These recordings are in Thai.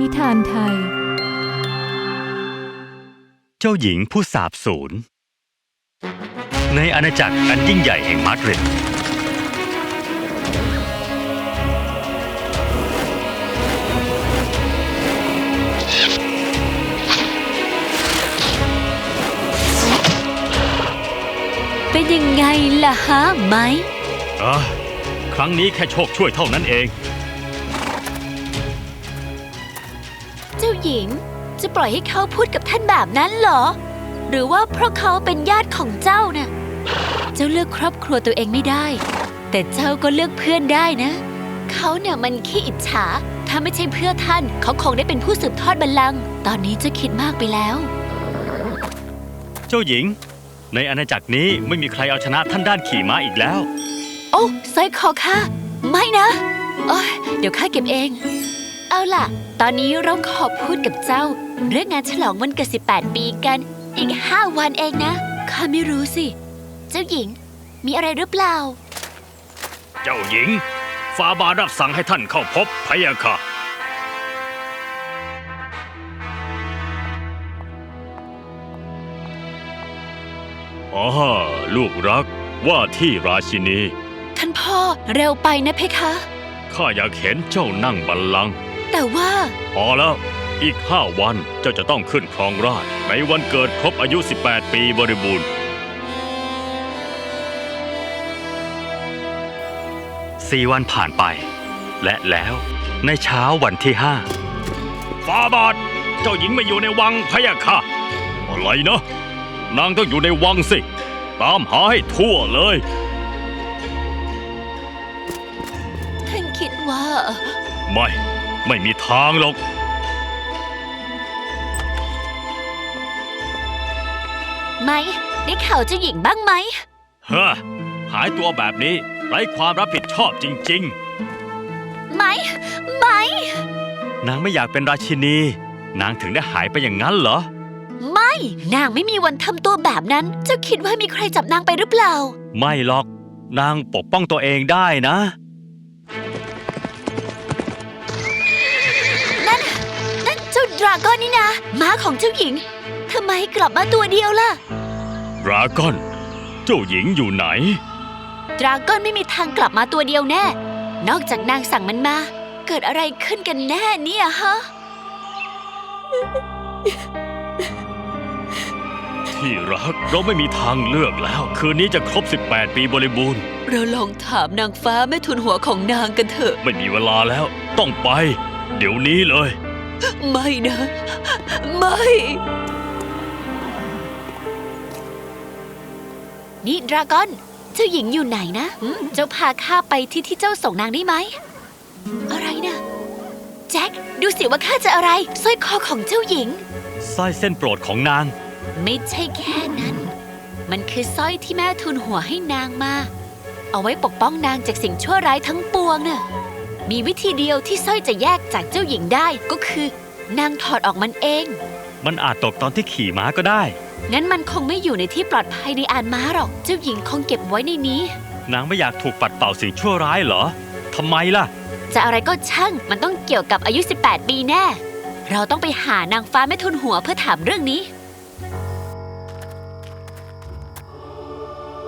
นิทานไทย เจ้าหญิงผู้สาบสูญในอาณาจักรอันยิ่งใหญ่แห่งมาดริดเป็นยังไงล่ะฮะไหมอะครั้งนี้แค่โชคช่วยเท่านั้นเอง เจ้าหญิง จะปล่อยให้เขาพูดกับท่านแบบนั้นเหรอ หรือว่าเพราะเขาเป็นญาติของเจ้าน่ะเจ้าเลือกครอบครัวตัวเองไม่ได้ แต่เจ้าก็เลือกเพื่อนได้นะ เขาเนี่ยมันขี้อิจฉา ถ้าไม่ใช่เพื่อท่าน เขาคงได้เป็นผู้สืบทอดบัลลังก์ตอนนี้เจะคิดมากไปแล้ว เจ้าหญิง ในอาณาจักรนี้ไม่มีใครเอาชนะท่านด้านขี่ม้าอีกแล้ว โอ้สร้อยคอค่ะไม่นะโอ้ยเดี๋ยวข้าเก็บเอง เอาล่ะ ตอนนี้เราขอพูดกับเจ้า เรื่องงานฉลองวันเกิด18 ปีกัน อีก5วันเองนะข้าไม่รู้สิ เจ้าหญิง มีอะไรหรือเปล่า เจ้าหญิงฟาบารับสั่งให้ท่านเข้าพบพะยะค่ะ อ๋อ ลูกรักว่าที่ราชินี ท่านพ่อเร็วไปนะเพคะ ข้าอยากเห็นเจ้านั่งบัลลังก์ แต่ว่า พอแล้ว อีกห้าวันเจ้าจะต้องขึ้นครองราชย์ในวันเกิดครบอายุ 18 ปีบริบูรณ์ สี่วันผ่านไป และแล้วในเช้าวันที่ห้าฟาบาทเจ้าหญิงไม่อยู่ในวังพะยะค่ะ อะไรนะ นางต้องอยู่ในวังสิ ตามหาให้ทั่วเลย ท่านคิดว่า ไม่ ไม่มีทางหรอก ไหมได้ข่าวเจ้าหญิงบ้างไหมเฮ้อหายตัวแบบนี้ไร้ความรับผิดชอบจริง ไหม ไหม ๆ นางไม่อยากเป็นราชินี นางถึงได้หายไปอย่างนั้นเหรอ ไม่ นางไม่มีวันทำตัวแบบนั้น เจ้าคิดว่ามีใครจับนางไปหรือเปล่า ไม่หรอก นางปกป้องตัวเองได้นะ ราก้อนนี่นะม้าของเจ้าหญิงทำไมกลับมาตัวเดียวล่ะ ดราก้อน เจ้าหญิงอยู่ไหน ดราก้อนไม่มีทางกลับมาตัวเดียวแน่ นอกจากนางสั่งมันมา เกิดอะไรขึ้นกันแน่เนี่ยฮะ ที่รักเราไม่มีทางเลือกแล้ว คืนนี้จะครบ 18 ปีบริบูรณ์ เราลองถามนางฟ้าแม่ทุนหัวของนางกันเถอะ ไม่มีเวลาแล้ว ต้องไป เดี๋ยวนี้เลย ไม่นะ ไม่ นี่ดราก้อน เจ้าหญิงอยู่ไหนนะหืมเจ้าพาข้าไปที่ที่เจ้าส่งนางได้ไหม อะไรนะแจ็คดูสิว่าข้าจะอะไรสร้อยคอของเจ้าหญิง สร้อยเส้นโปรดของนาง ไม่ใช่แค่นั้น มันคือสร้อยที่แม่ทุนหัวให้นางมา เอาไว้ปกป้องนางจากสิ่งชั่วร้ายทั้งปวงน่ะมีวิธีเดียวที่สร้อยจะแยก จากเจ้าหญิงได้ก็คือ นางถอดออกมันเอง มันอาจตกตอนที่ขี่ม้าก็ได้ งั้นมันคงไม่อยู่ในที่ปลอดภัยในอานม้าหรอก เจ้าหญิงคงเก็บไว้ในนี้ นางไม่อยากถูกปัดเป่าสิ่งชั่วร้ายเหรอทำไมล่ะ จะอะไรก็ช่าง มันต้องเกี่ยวกับอายุ 18 ปีแน่ เราต้องไปหานางฟ้าแม่ทุนหัวเพื่อถามเรื่องนี้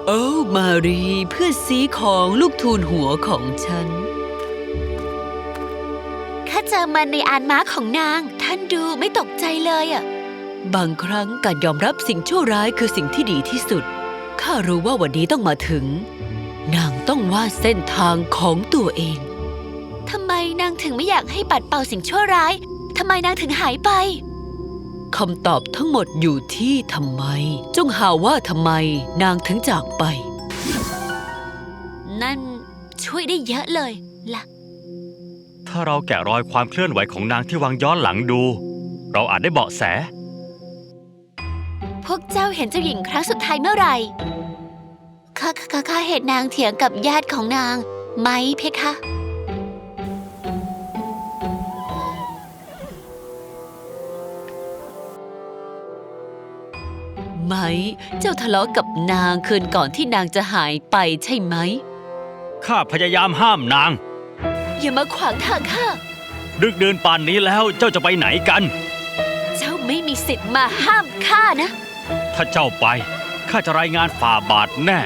โอ้ มารีเพื่อนซีของลูกทูลหัวของฉันข้าเจอมันในอานม้าของนาง ท่านดูไม่ตกใจเลยอะบางครั้งการยอมรับสิ่งชั่วร้ายคือสิ่งที่ดีที่สุด ข้ารู้ว่าวันนี้ต้องมาถึง นางต้องวาดเส้นทางของตัวเอง ทำไมนางถึงไม่อยากให้ปัดเป่าสิ่งชั่วร้าย ทำไมนางถึงหายไป คำตอบทั้งหมดอยู่ที่ทำไม จงหาว่าทำไมนางถึงจากไป นั่นช่วยได้เยอะเลยล่ะ ถ้าเราแกะรอยความเคลื่อนไหวของนางที่วางย้อนหลังดู เราอาจได้เบาะแส พวกเจ้าเห็นเจ้าหญิงครั้งสุดท้ายเมื่อไหร่ข้าข้าข้าเห็นนางเถียงกับญาติของนางไหมเพคะไหม เจ้าทะเลาะกับนางคืนก่อนที่นางจะหายไปใช่ไหม ข้าพยายามห้ามนาง อย่ามาขวางทางข้าดึกเดินป่านนี้แล้วเจ้าจะไปไหนกัน เจ้าไม่มีสิทธิ์มาห้ามข้านะ ถ้าเจ้าไปข้าจะรายงานฝ่าบาทแน่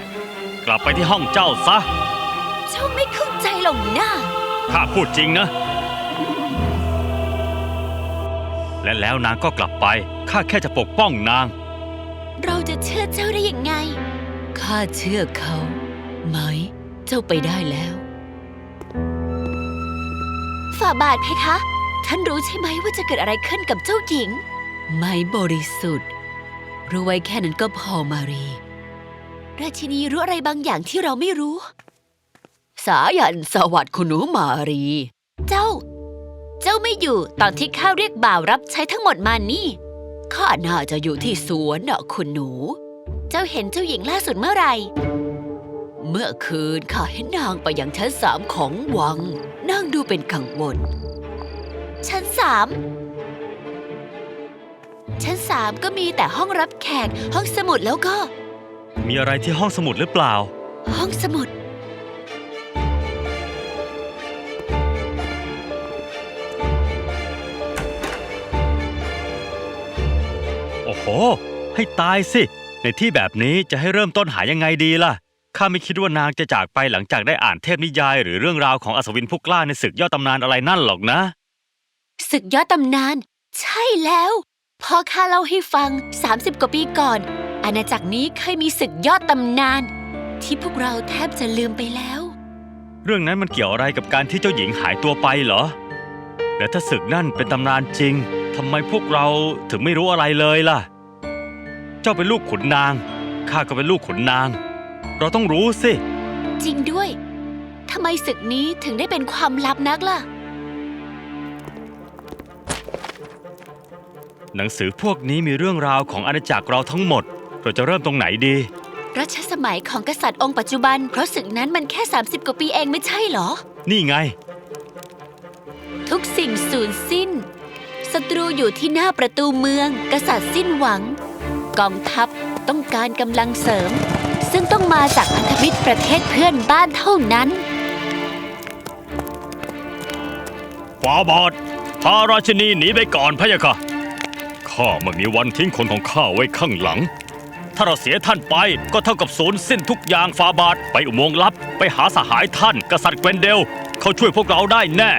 กลับไปที่ห้องเจ้าซะ เจ้าไม่เข้าใจหรอกนะข้าพูดจริงนะ และแล้วนางก็กลับไปข้าแค่จะปกป้องนาง เราจะเชื่อเจ้าได้ยังไง ข้าเชื่อเขาไหม เจ้าไปได้แล้ว ฝ่าบาทเพคะ ท่านรู้ใช่ไหมว่าจะเกิดอะไรขึ้นกับเจ้าหญิงไหมบริสุทธิ์ รู้ไว้แค่นั้นก็พอมารี ราชินีรู้อะไรบางอย่างที่เราไม่รู้ สายันสวัสดิ์คุณหนูมารี เจ้า เจ้าไม่อยู่ตอนที่ข้าเรียกบ่าวรับใช้ทั้งหมดมานี่ ข้าน่าจะอยู่ที่สวนน่ะคุณหนู เจ้าเห็นเจ้าหญิงล่าสุดเมื่อไหร่ เมื่อคืนข้าเห็นนางไปยังชั้นสามของวัง นางดูเป็นกังวล ชั้นสาม ชั้นสามก็มีแต่ห้องรับแขก ห้องสมุดแล้วก็ มีอะไรที่ห้องสมุดหรือเปล่า ห้องสมุด โอ้โห ให้ตายสิ ในที่แบบนี้จะให้เริ่มต้นหายังไงดีล่ะ ข้าไม่คิดว่านางจะจากไปหลังจากได้อ่านเทพนิยาย หรือเรื่องราวของอัศวินผู้กล้าในศึกยอดตำนานอะไรนั่นหรอกนะ ศึกยอดตำนาน ใช่แล้วพ่อข้าเล่าให้ฟัง 30 กว่าปีก่อน อาณาจักรนี้เคยมีศึกยอดตำนาน ที่พวกเราแทบจะลืมไปแล้ว เรื่องนั้นมันเกี่ยวอะไรกับการที่เจ้าหญิงหายตัวไปเหรอ และถ้าศึกนั่นเป็นตำนานจริงทำไมพวกเราถึงไม่รู้อะไรเลยล่ะ เจ้าเป็นลูกขุนนางข้าก็เป็นลูกขุนนาง เราต้องรู้สิ จริงด้วย ทำไมศึกนี้ถึงได้เป็นความลับนักล่ะ หนังสือพวกนี้มีเรื่องราวของอาณาจักรเราทั้งหมด เราจะเริ่มตรงไหนดี รัชสมัยของกษัตริย์องค์ปัจจุบัน เพราะศึกนั้นมันแค่ 30 กว่าปีเองไม่ใช่เหรอ นี่ไง ทุกสิ่งสูญสิ้น ศัตรูอยู่ที่หน้าประตูเมือง กษัตริย์สิ้นหวัง กองทัพต้องการกำลังเสริม ซึ่งต้องมาจากพันธมิตรประเทศเพื่อนบ้านเท่านั้นฟาบาทพาราชินีหนีไปก่อนพะยะค่ะ ข้าไม่มีวันทิ้งคนของข้าไว้ข้างหลัง ถ้าเราเสียท่านไปก็เท่ากับศูนย์สิ้นทุกอย่างฟาบาทไปอุโมงค์ลับ ไปหาสหายท่านกษัตริย์เกวนเดล เขาช่วยพวกเราได้แน่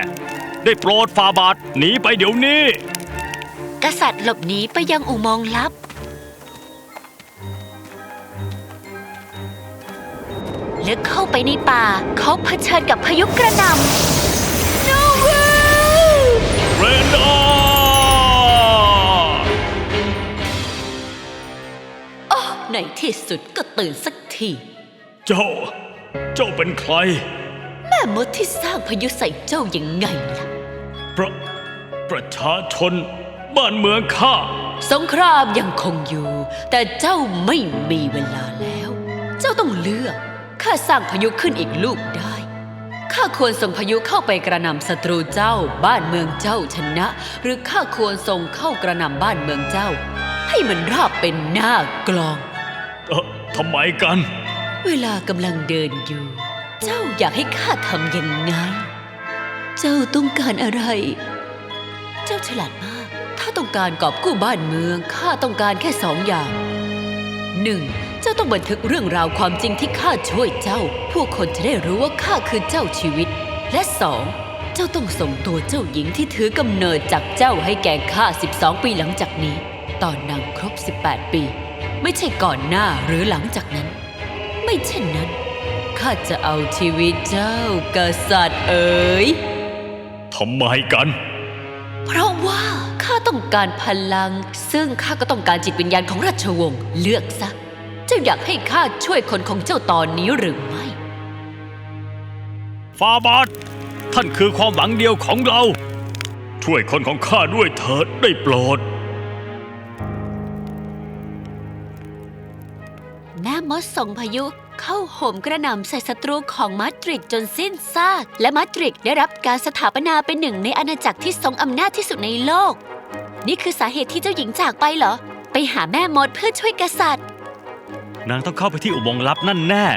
ได้โปรดฟาบาทหนีไปเดี๋ยวนี้ กษัตริย์หลบหนีไปยังอุโมงค์ลับ ละเข้าไปในป่า เขาเผชิญกับพายุกระหน่ำ No way เรนดาในที่สุดก็ตื่นสักที เจ้า เจ้าเป็นใคร แม่มดที่สร้างพายุใส่เจ้ายังไงล่ะ ประประชาชน บ้านเมืองข้า สงครามยังคงอยู่ แต่เจ้าไม่มีเวลาแล้ว เจ้าต้องเลือก ข้าสร้างพายุขึ้นอีกลูกได้ ข้าควรส่งพายุเข้าไปกระหน่ำศัตรูเจ้า บ้านเมืองเจ้าชนะ หรือข้าควรส่งเข้ากระหน่ำบ้านเมืองเจ้า ให้มันราบเป็นหน้ากลอง เออทำไมกัน เวลากำลังเดินอยู่ เจ้าอยากให้ข้าทำยังไง เจ้าต้องการอะไร เจ้าฉลาดมาก ถ้าต้องการกอบกู้บ้านเมือง ข้าต้องการแค่สองอย่างหนึ่งเจ้าต้องบันทึกเรื่องราวความจริงที่ข้าช่วยเจ้า ผู้คนจะได้รู้ว่าข้าคือเจ้าชีวิต และสองเจ้าต้องส่งตัวเจ้าหญิงที่ถือกำเนิดจากเจ้าให้แก่ข้า 12 ปีหลังจากนี้ ตอนนางครบ 18 ปี ไม่ใช่ก่อนหน้าหรือหลังจากนั้น ไม่เช่นนั้นข้าจะเอาชีวิตเจ้ากษัตริย์เอ๋ยทำไมกัน เพราะว่าข้าต้องการพลัง ซึ่งข้าก็ต้องการจิตวิญญาณของราชวงศ์เลือกซะเจ้าอยากให้ข้าช่วยคนของเจ้าตอนนี้หรือไม่ฟาบาทท่านคือความหวังเดียวของเรา ช่วยคนของข้าด้วยเถิดได้โปรดแม่มดส่งพายุเข้าโหมกระหน่ำใส่ศัตรูของมาดริดจนสิ้นซาก และมาดริดได้รับการสถาปนาเป็นหนึ่งในอาณาจักรที่ทรงอำนาจที่สุดในโลก นี่คือสาเหตุที่เจ้าหญิงจากไปเหรอ ไปหาแม่มดเพื่อช่วยกษัตริย์ นางต้องเข้าไปที่อุโมงค์ลับนั่นแน่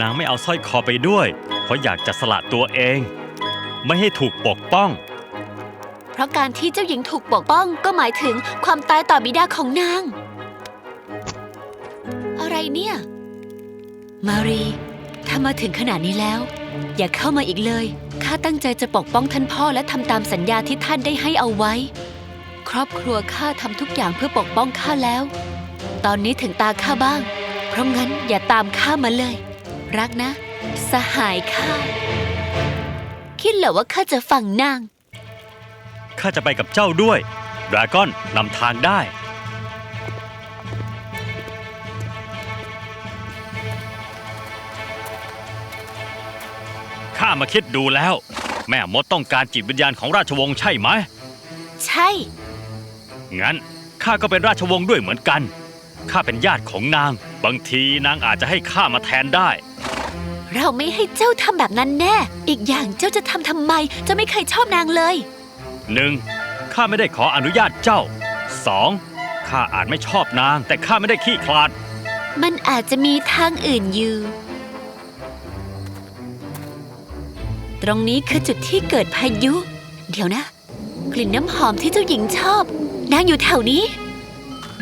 นางไม่เอาสร้อยคอไปด้วย เพราะอยากจะสละตัวเอง ไม่ให้ถูกปกป้อง เพราะการที่เจ้าหญิงถูกปกป้องก็หมายถึงความตายต่อบิดาของนาง อะไรเนี่ย มารีถ้ามาถึงขนาดนี้แล้ว อย่าเข้ามาอีกเลย ข้าตั้งใจจะปกป้องท่านพ่อและทำตามสัญญาที่ท่านได้ให้เอาไว้ ครอบครัวข้าทำทุกอย่างเพื่อปกป้องข้าแล้ว ตอนนี้ถึงตาข้าบ้าง เพราะงั้นอย่าตามข้ามาเลย รักนะ สหายข้า คิดเหรอว่าข้าจะฟังนาง ข้าจะไปกับเจ้าด้วยดราก้อนนำทางได้ ข้ามาคิดดูแล้ว แม่มดต้องการจิตวิญญาณของราชวงศ์ใช่ไหม ใช่ งั้นข้าก็เป็นราชวงศ์ด้วยเหมือนกัน ข้าเป็นญาติของนาง บางทีนางอาจจะให้ข้ามาแทนได้ เราไม่ให้เจ้าทำแบบนั้นแน่ อีกอย่างเจ้าจะทำทำไม เจ้าไม่เคยชอบนางเลยหนึ่งข้าไม่ได้ขออนุญาตเจ้าสองข้าอาจไม่ชอบนาง แต่ข้าไม่ได้ขี้คลาด มันอาจจะมีทางอื่นอยู่ ตรงนี้คือจุดที่เกิดพายุ เดี๋ยวนะ กลิ่นน้ำหอมที่เจ้าหญิงชอบ นางอยู่แถวนี้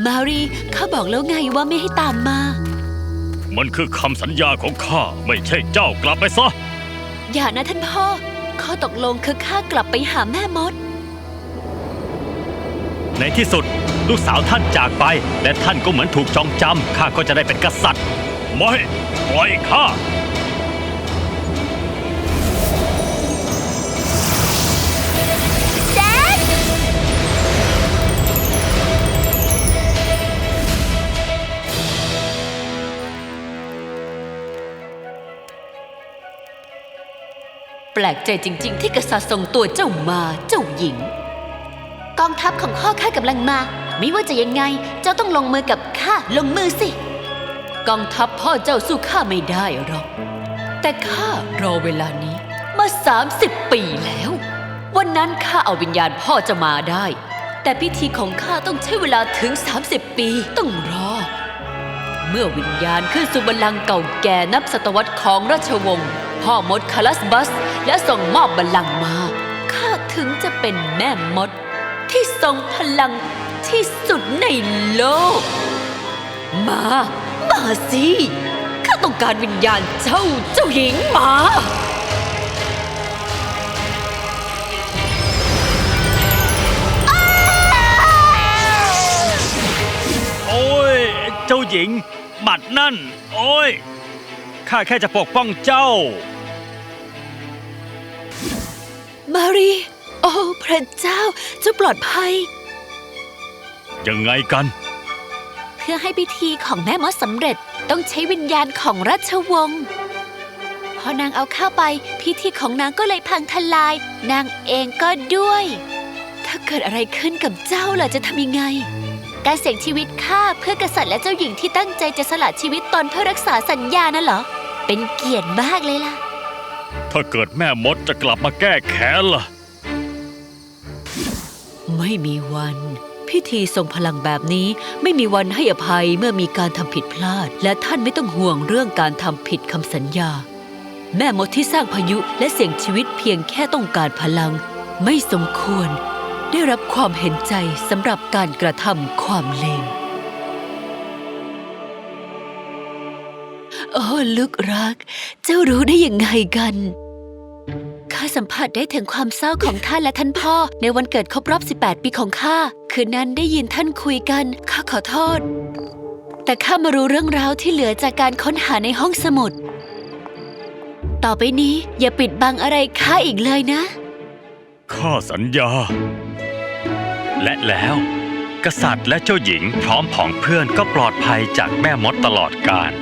มารีข้าบอกแล้วไงว่าไม่ให้ตามมา มันคือคำสัญญาของข้าไม่ใช่เจ้ากลับไปซะ อย่านะท่านพ่อ ข้อตกลงคือข้ากลับไปหาแม่มด ในที่สุดลูกสาวท่านจากไป และท่านก็เหมือนถูกจองจำข้าก็จะได้เป็นกษัตริย์ ไม่ปล่อยข้า แปลกใจจริง ๆ ที่กษัตริย์ส่งตัวเจ้ามาเจ้าหญิง กองทัพของพ่อข้ากำลังมา ไม่ว่าจะยังไง เจ้าต้องลงมือกับข้าลงมือสิ กองทัพพ่อเจ้าสู้ข้าไม่ได้หรอก แต่ข้ารอเวลานี้มา 30 ปีแล้ว วันนั้นข้าเอาวิญญาณพ่อจะมาได้ แต่พิธีของข้าต้องใช้เวลาถึง 30 ปีต้องรอ เมื่อวิญญาณขึ้นสู่บัลลังก์เก่าแก่นับศตวรรษของราชวงศ์ พ่อมดคาลัสบัส และส่งมอบบัลลังก์มา ข้าถึงจะเป็นแม่มด ที่ทรงพลังที่สุดในโลก มา มาสิ ข้าต้องการวิญญาณเจ้าเจ้าหญิงมาโอ้ย เจ้าหญิงหมัดนั่น โอ้ย ข้าแค่จะปกป้องเจ้า มารี โอ้ พระเจ้าเจ้าปลอดภัย ยังไงกัน เพื่อให้พิธีของแม่มดสำเร็จต้องใช้วิญญาณของราชวงศ์พอนางเอาเข้าไป พิธีของนางก็เลยพังทลาย นางเองก็ด้วย ถ้าเกิดอะไรขึ้นกับเจ้าล่ะจะทำยังไง การเสี่ยงชีวิตข้าเพื่อกษัตริย์และเจ้าหญิงที่ตั้งใจจะสละชีวิตตนเพื่อรักษาสัญญานั่นเหรอ เป็นเกียรติมากเลยล่ะ ถ้าเกิดแม่มดจะกลับมาแก้แค้นล่ะ ไม่มีวัน พิธีทรงพลังแบบนี้ไม่มีวันให้อภัยเมื่อมีการทำผิดพลาด และท่านไม่ต้องห่วงเรื่องการทำผิดคำสัญญา แม่มดที่สร้างพายุและเสี่ยงชีวิตเพียงแค่ต้องการพลัง ไม่สมควร ได้รับความเห็นใจสำหรับการกระทำความเลว โอ้ลูกรัก เจ้ารู้ได้ยังไงกันข้าสัมผัสได้ถึงความเศร้าของท่านและท่านพ่อ ในวันเกิดครบรอบ 18 ปีของข้าคืนนั้นได้ยินท่านคุยกันข้าขอโทษ แต่ข้ามารู้เรื่องราวที่เหลือจากการค้นหาในห้องสมุด ต่อไปนี้อย่าปิดบังอะไรข้าอีกเลยนะข้าสัญญา และแล้ว กษัตริย์และเจ้าหญิงพร้อมผองเพื่อนก็ปลอดภัยจากแม่มดตลอดกาล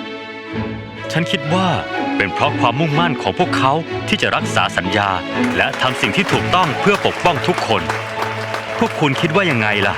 ฉันคิดว่าเป็นเพราะความมุ่งมั่นของพวกเขาที่จะรักษาสัญญา และทำสิ่งที่ถูกต้องเพื่อปกป้องทุกคน พวกคุณคิดว่ายังไงล่ะ